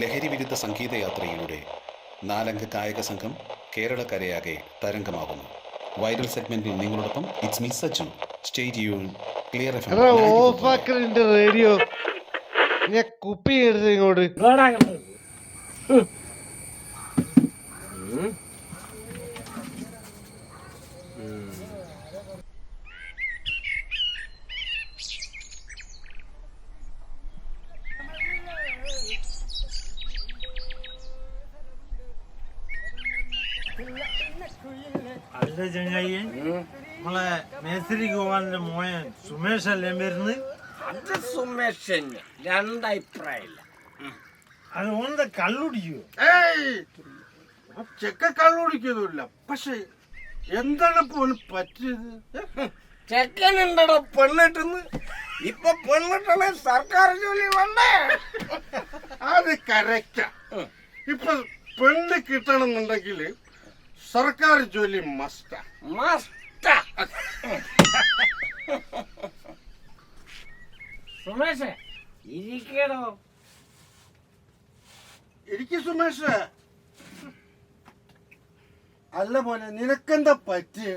ലഹരി വിരുദ്ധ സംഗീതയാത്രയിലൂടെ നാലംഗ കായിക സംഘം കേരളക്കരയാകെ തരംഗമാകുന്നു. വൈറൽ സെഗ്മെന്റിൽ നിങ്ങളോടൊപ്പം ഇറ്റ്സ് മീ സച്ചു സ്റ്റേറ്റ് യു ക്ലിയർ ഓഫാക്കറിന്റെ റേഡിയോ ഞാൻ കുപ്പി എടുത്ത് ഇങ്ങോട്ട്. അല്ല ചങ്ങായി നമ്മളെ മേസ്തിരി ഗോപാലിന്റെ മോയൻ സുമേഷ് അല്ലേ വരുന്നത്? അത് സുമേഷന് രണ്ടഭിപ്രായമില്ല. അത് ഓന്ത കള്ളുടിക്കോ ഏയ്! ചെക്ക കള്ളുടിക്കൊന്നുമില്ല പക്ഷെ എന്താണ് പോലും പറ്റിയത്? ചെക്കനുണ്ടടോ പെണ്ണിട്ടെന്ന്. ഇപ്പൊ പെണ്ണിട്ടണേ സർക്കാർ ജോലി വേണ്ടേ? അത് കറക്റ്റാ. ഇപ്പൊ പെണ്ണ് കിട്ടണമെന്നുണ്ടെങ്കിൽ സർക്കാർ ജോലി മസ്റ്റാ മസ്റ്റ സുമേഷ് ഇരിക്കടോ. എനിക്ക് സുമേഷ്. അല്ല പോലെ നിനക്കെന്താ പറ്റിയ?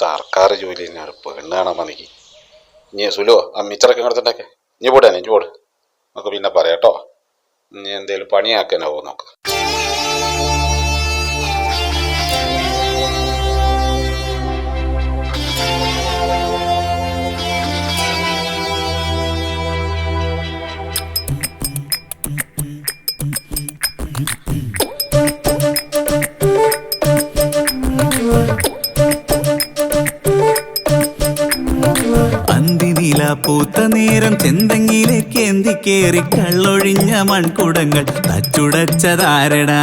സർക്കാർ ജോലി തന്നെയാണ് പെണ്ണ് കാണാൻ മതിക്ക് ഇനി സുലോ ആ മിച്ചറൊക്കെ എടുത്തിട്ടൊക്കെ ഇനി പോടാ ഇനി പോട്. നമുക്ക് പിന്നെ പറയാം കേട്ടോ ഇനി എന്തേലും പണിയാക്കാനാവോ നോക്ക് പൂത്ത നേരം ചെന്തെങ്ങിലേക്ക് കയറി കള്ളൊഴിഞ്ഞ മൺകുടങ്ങൾ തച്ചുടച്ചതാരടാ.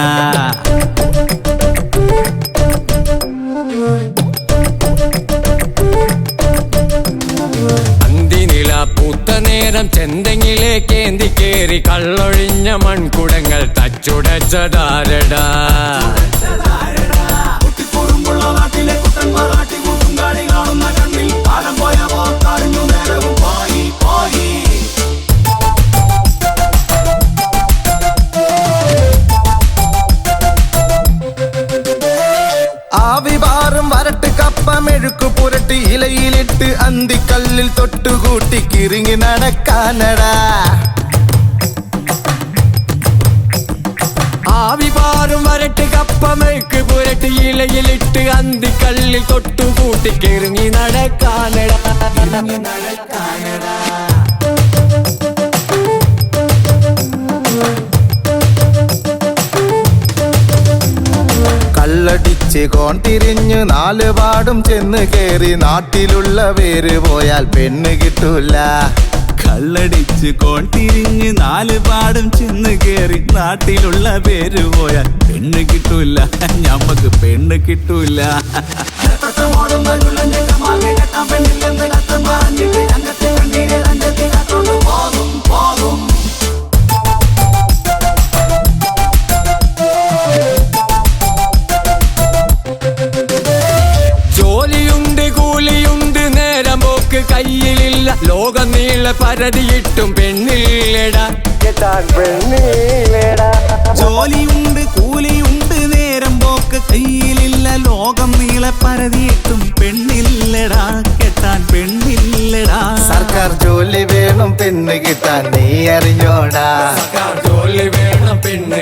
പൂത്ത നേരം ഏന്തി കേറി കള്ളൊഴിഞ്ഞ മൺകുടങ്ങൾ തച്ചുടച്ചതാരടാ. ஆவி வாரம் வரட்டு கப்பம் எழுக்கு புரட்டு இலையிலிட்டு அந்தி கல்லில் தொட்டு கூட்டி கிருங்கி நடக்கானடா. ஆவி பாரும் வரட்டு கப்பமைக்கு புரட்டு இலையில் இட்டு அந்தி கல்லில் தொட்டு கூட்டி கிருங்கி நடக்கானடா. கல்லடி കോൺ തിരിഞ്ഞു നാല് പാടും ചെന്ന് കേറി. നാട്ടിലുള്ള പേര് പോയാൽ പെണ്ണ് കിട്ടൂല. കള്ളടിച്ച് കോൺ തിരിഞ്ഞ് നാല് പാടും ചെന്ന് കേറി. നാട്ടിലുള്ള പേര് പോയാൽ പെണ്ണ് കിട്ടൂല. ഞമ്മക്ക് പെണ്ണ് കിട്ടൂല. നീള പരതിയിട്ടും പെണ്ണില്ലടാ. ജോലിയുണ്ട് കൂലിയുണ്ട് നേരം പോക്ക്. കയ്യിലില്ല ലോകം നീളെ പരതിയിട്ടും പെണ്ണില്ലടാ. കെട്ടാൻ പെണ്ണില്ലടാ. സർക്കാർ ജോലി വേണം പെണ്ണ് കിട്ടാൻ നീ അറിഞ്ഞോടാ. സർക്കാർ ജോലി വേണം പെണ്ണ്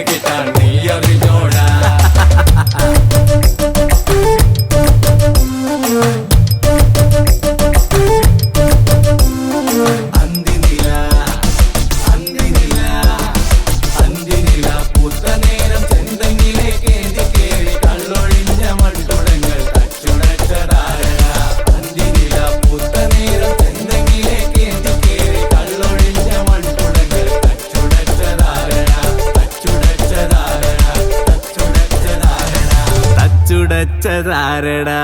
படைச்சதாரடா